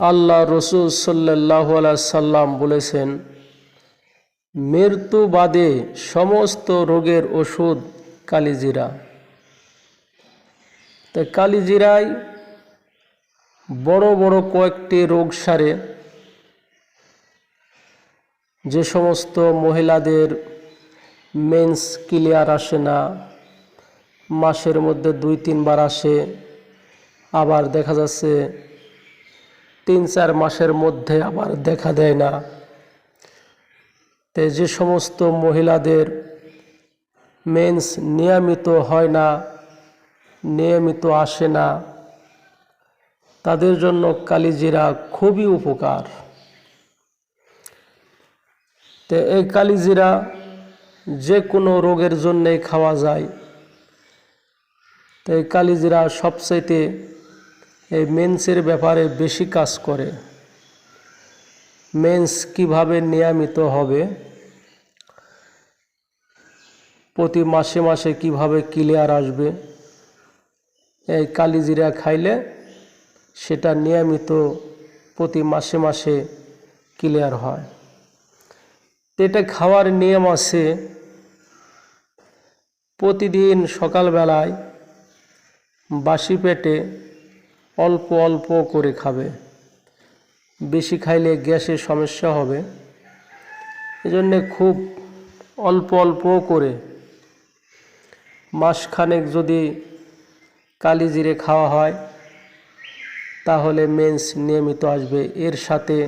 আল্লাহ রসুল সাল্লাহ সাল্লাম বলেছেন, মৃত্যু বাদে সমস্ত রোগের ওষুধ কালিজিরা। তাই কালিজিরায় বড় বড় কয়েকটি রোগ সারে। যে সমস্ত মহিলাদের মেন্স ক্লিয়ার আসে না, মাসের মধ্যে দুই তিনবার আসে। আবার দেখা যাচ্ছে তিন চার মাসের মধ্যে আবার দেখা দেয় না। তে যে সমস্ত মহিলাদের মেন্স নিয়মিত হয় না, নিয়মিত আসে না, তাদের জন্য কালিজিরা খুবই উপকার। তো এই কালিজিরা যে কোনো রোগের জন্যে খাওয়া যায়। তো এই কালিজিরা সবচাইতে এই মেন্সের ব্যাপারে বেশি কাজ করে। মেন্স কীভাবে নিয়মিত হবে? প্রতি মাসে মাসে কীভাবে ক্লিয়ার আসবে? এই কালিজিরা খাইলে সেটা নিয়মিত প্রতি মাসে মাসে ক্লিয়ার হয়। এটা খাওয়ার নিয়ম আছে, প্রতিদিন সকালবেলায় বাসি পেটে অল্প অল্প করে খাবে। বেশি খাইলে গ্যাসের সমস্যা হবে। এজন্যে খুব অল্প অল্প করে। মাসখানেক যদি কালি জিরে খাওয়া হয়, তাহলে মেন্স নিয়মিত আসবে। এর সাথে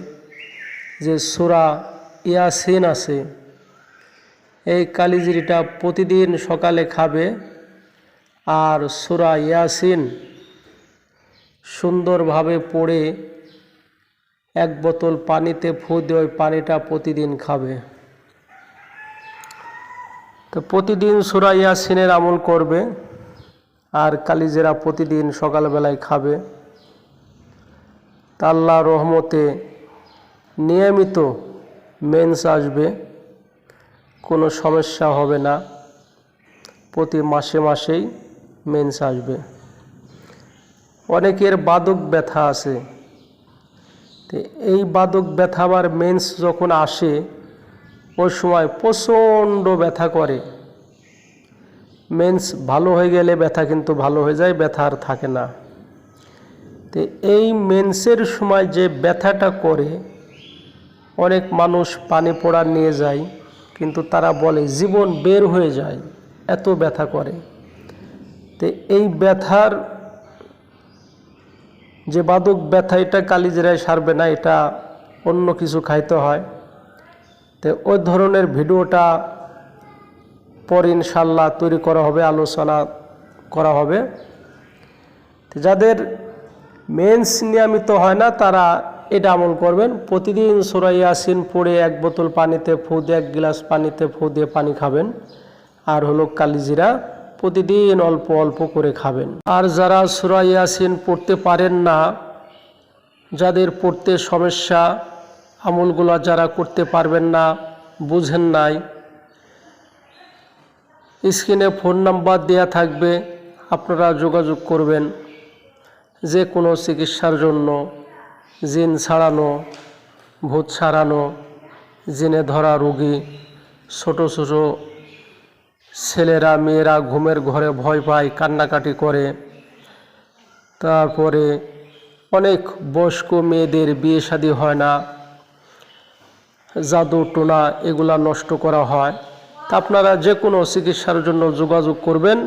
যে সুরা ইয়াসিন আছে, এই কালিজিরিটা প্রতিদিন সকালে খাবে। আর সুরা ইয়াসিন সুন্দরভাবে পড়ে এক বোতল পানিতে ফু দিয়ে ওই পানিটা প্রতিদিন খাবে। তো প্রতিদিন সুরা ইয়াসিনের আমল করবে আর কালিজেরা প্রতিদিন সকালবেলায় খাবে। তা আল্লাহ রহমতে নিয়মিত মেন্স আসবে, কোনো সমস্যা হবে না। প্রতি মাসে মাসেই মেন্স আসবে। অনেকের বাদক ব্যথা আছে। তো এই বাদক ব্যথা আবার মেন্স যখন আসে, ওই সময় প্রচণ্ড ব্যথা করে। মেন্স ভালো হয়ে গেলে ব্যথা কিন্তু ভালো হয়ে যায়, ব্যথা আর থাকে না। তো এই মেন্সের সময় যে ব্যথাটা করে, অনেক মানুষ পানি পোড়া নিয়ে যায়, কিন্তু তারা বলে জীবন বের হয়ে যায়, এত ব্যথা করে। তো এই ব্যথার যে বাদক ব্যথা এটা কালিজিরায় সারবে না, এটা অন্য কিছু খাইতে হয়। তো ওই ধরনের ভিডিওটা পর ইনশাল্লাহ তৈরি করা হবে, আলোচনা করা হবে। যাদের মেন্স নিয়মিত হয় না, তারা এটা আমল করবেন। প্রতিদিন সোরাই ইয়াসিন পড়ে এক বোতল পানিতে ফু দিয়ে, এক গ্লাস পানিতে ফু দিয়ে পানি খাবেন। আর হলো কালিজিরা প্রতিদিন অল্প অল্প করে খাবেন। আর যারা সুরা ইয়াসিন পড়তে পারেন না, যাদের পড়তে সমস্যা, আমলগুলো যারা করতে পারবেন না, বুঝেন নাই, স্ক্রিনে ফোন নাম্বার দেয়া থাকবে, আপনারা যোগাযোগ করবেন যে কোনো চিকিৎসার জন্য, জিন ছাড়ানো, ভূত ছাড়ানো, জিনে ধরা রোগী, ছোট ছোট ছেলেরা, মেয়েরা ঘুমের ঘরে ভয় পায়, কান্নাকাটি করে। তারপরে অনেক বয়স্ক মেয়েদের বিয়ে শাদী হয় না। জাদু টোনা এগুলা নষ্ট করা হয়। তা আপনারা যে কোনো চিকিৎসার জন্য যোগাযোগ করবেন।